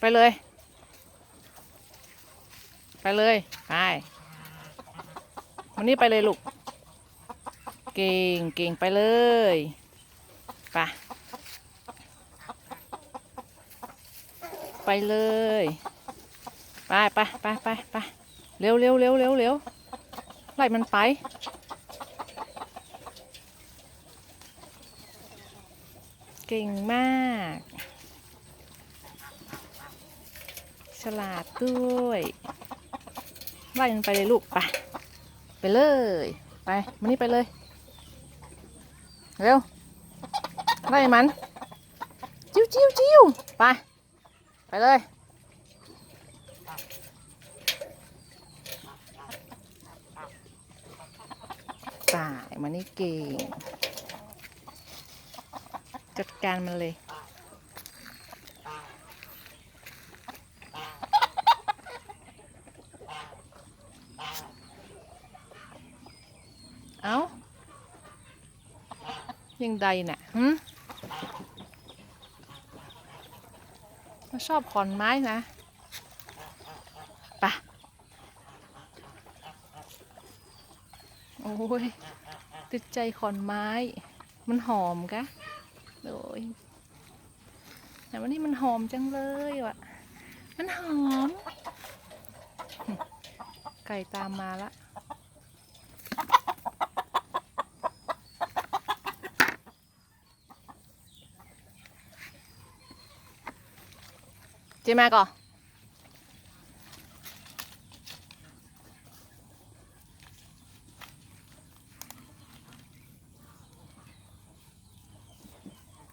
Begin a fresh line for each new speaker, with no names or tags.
ไปเลย ไปเลย ไป วันนี้ไปเลยลูก เก่งเก่งไปเลยไปไปเลย ไปไปไปไปไปเร็วเร็วเร็วเร็วเร็วไล่มันไป เก่งมาก ฉลาดด้วยไล่มันไปเลยลูกไปไปเลย ไปมานี่ไปเลย เร็วไล่มัน จิ้วจิ้วจิ้วไป ไปเลย ตายมานี่เก่ง จัดการมันเลย เอายังใดน่ะหืมมาชอบขอนไม้นะปะโอ้ย ติดใจขอนไม้ มันหอมกะโอ้ยแต่วันนี้มันหอมจังเลยว่ะ มันหอม ไก่ตามมาละ เจมาก่อน